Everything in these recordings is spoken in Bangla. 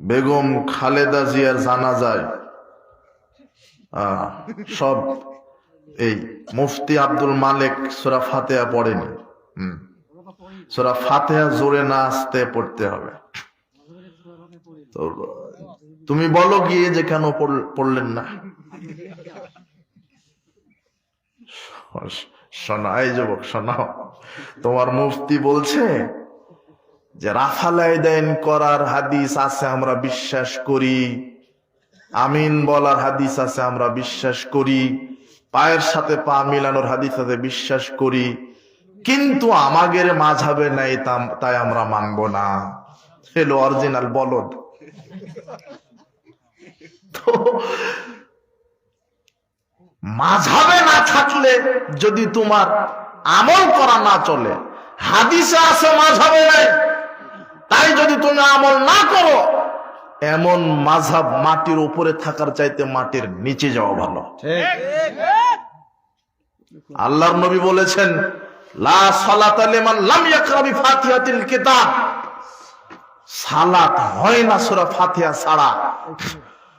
বেগম খালেদা জিয়ার জানা যায় সব এই মুফতি আব্দুল মালিক সোরা ফাতেহা পড়েনি। সোরা ফাতেহা জোরে না আসতে পড়তে হবে। তো, তুমি বলো গিয়ে যে কেন পড়- পড়লেন না। শোনা এই যুবক শোনাও তোমার মুফতি বলছে যে রাফালাইদাইন করার হাদিস আছে, আমরা বিশ্বাস করি। আমিন বলার হাদিস আছে, আমরা বিশ্বাস করি। পায়ের সাথে পা মিলানোর হাদিস আছে, বিশ্বাস করি। কিন্তু আমাদের মাঝাবে নাই তাই আমরা মানব না। হেলো অরিজিনাল, বলদ। মাঝাবে না থাকলে যদি তোমার আমল করা না চলে, হাদিসে আছে মাঝাবে নাই। তাই যদি তুমি আমল না করো এমন মাঝাব মাটির উপরে থাকার চাইতে মাটির নিচে যাওয়া ভালো। আল্লাহর নবী বলেছেন লা সালাতা হয় না সূরা ফাতিহা ছাড়া।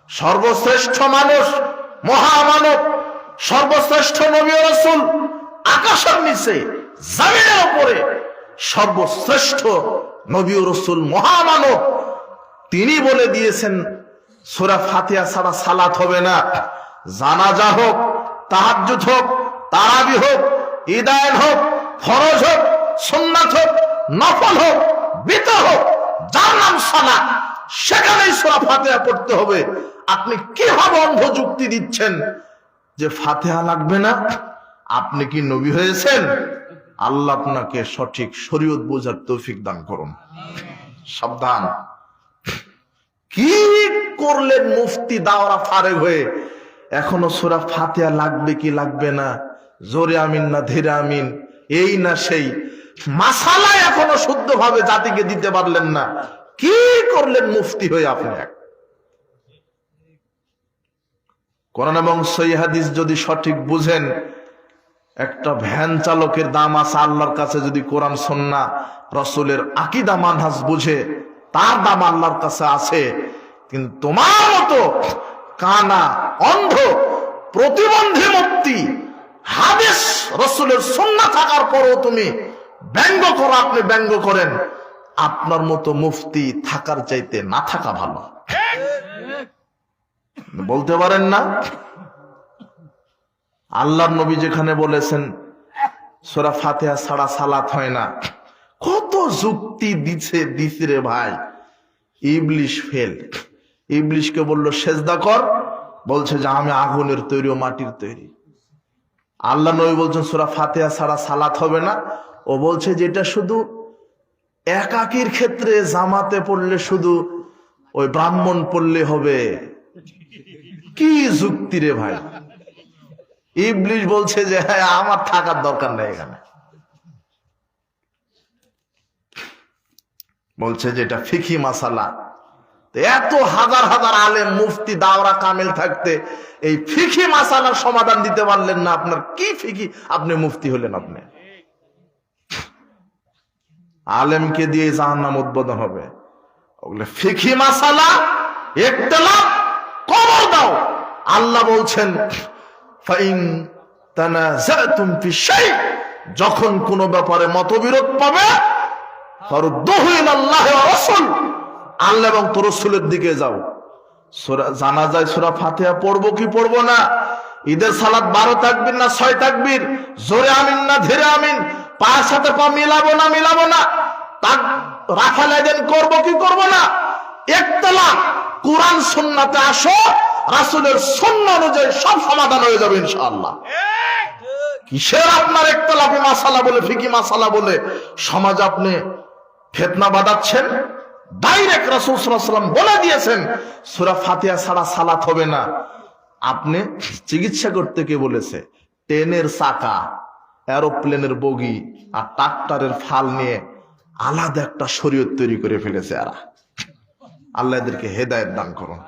সর্বশ্রেষ্ঠ মানুষ মহামানব সর্বশ্রেষ্ঠ নবী রাসূল আকাশের নিচে জমিনের উপরে সর্বশ্রেষ্ঠ নবী রসুল মহামানব। তিনি বলে দিয়েছেন, সূরা ফাতিহা ছাড়া সালাত হবে না। জানাজা হোক, তাহাজ্জুদ হোক, তারাবি হোক ইদায়ন হোক, ফরজ হোক, সুন্নাত হোক, নফল হোক, বিতর হোক, যার নাম সালাত, সেখানেই সূরা ফাতিহা পড়তে হবে। আপনি কীভাবে অন্ধ যুক্তি দিচ্ছেন যে ফাতিহা লাগবে না? আপনি কি নবী হয়েছেন? আল্লাহ আপনাকে সঠিক শরীয়ত বোঝার তৌফিক দান করুন। সাবধান। কি করলেন মুফতি দাওরা ফারেক হয়ে? এখনও সোরা ফাতিহা লাগবে কি লাগবে না? জোরে আমিন না ধীরে আমিন। এই না সেই। মাসালা এখনও শুদ্ধভাবে জাতিকে দিতে পারলেন না। কি করলেন মুফতি হয়ে আপনি? কোরআন এবং সই হাদিস যদি সঠিক বুঝেন একটা ভ্যান চালকের দাম আছে আল্লাহর কাছে যদি কোরআন, সন্না, রসুলের আকিদা, মানহাজ বুঝে, তার দাম আল্লাহর কাছে আছে। কিন্তু তোমার মতো কানা, অন্ধ, প্রতিবন্ধী মুক্তি, হাদিস, রসুলের সন্না থাকার পরও তুমি ব্যঙ্গ করো, আপনি ব্যঙ্গ করেন। আপনার মতো মুফতি থাকার চাইতে না থাকা ভালো। বলতে পারেন না? আল্লাহর নবী যেখানে বলেছেন, সোরা ফাতেহা ছাড়া সালাত হয় না। কত যুক্তি দিছে দিছে রে ভাই। ইবলিশ ফেল। ইবলিশকে বলল, সেজদা কর। বলছে যে, আমি আগুনের তৈরি ও মাটির তৈরি। আল্লাহ নবী বলছেন, সোরা ফাতেহা ছাড়া সালাত হবে না। ও বলছে যে, এটা শুধু একাকির ক্ষেত্রে জামাতে পড়লে শুধু ওই ব্রাহ্মণ পড়লে হবে। কি যুক্তি রে ভাই। ইবলিশ বলছে যে হ্যাঁ আমার থাকার দরকার নেই এখানে। বলছে যে, এটা ফিকি মাসালা। এত হাজার হাজার আলেম, মুফতি, দাওরা, কামেল থাকতে এই ফিকি মাসালার সমাধান দিতে পারলেন না। আপনার কি ফিকি আপনি মুফতি হলেন আপনি। আলেমকে দিয়ে জাহান্নাম উদ্বোধন হবে। ওগুলো ফিকি মাসালা একতলাপ কবর দাও। আল্লাহ বলছেন ফাইন তানাজাতুম ফি শাই, যখন কোন ব্যাপারে মতবিরোধ পাবে, ফারুদ্দুহু ইলাল্লাহি ওয়া আল্লাহ এবং তোর দিকে যাও। সূরা জানাজায় সূরা ফাতিহা পড়ব কি পড়ব না? ঈদের সালাত বারো তাকবীর না ছয় তাকবীর? জোরে আমিন না ধীরে আমিন? পায়ের সাথে পা মিলাবো না মিলাবো না? তাক লেদেন করব কি করব না? একতলা, কোরআন সুন্নাতে আসো রাসূলের সুন্নাহ অনুযায়ী সব সমাধান হয়ে যাবে ইনশাআল্লাহ। কিসের আপনার একতলাফি মাসালা বলে, ফিকি মাসালা বলে? সমাজ আপনি ফেতনা বাঁধাচ্ছেন, ডাইরেক্ট রাসূল সাল্লাম বলে দিয়েছেন, সূরা ফাতিহা ছাড়া সালাত হবে না। আপনি চিকিৎসা করতে কে বলেছে? ট্রেনের চাকা, এরোপ্লেনের বগি আর ট্রাক্টরের ফাল নিয়ে আলাদা একটা শরীয়ত তৈরি করে ফেলেছে এরা। আল্লাহ এদেরকে হেদায়েত দান করুন।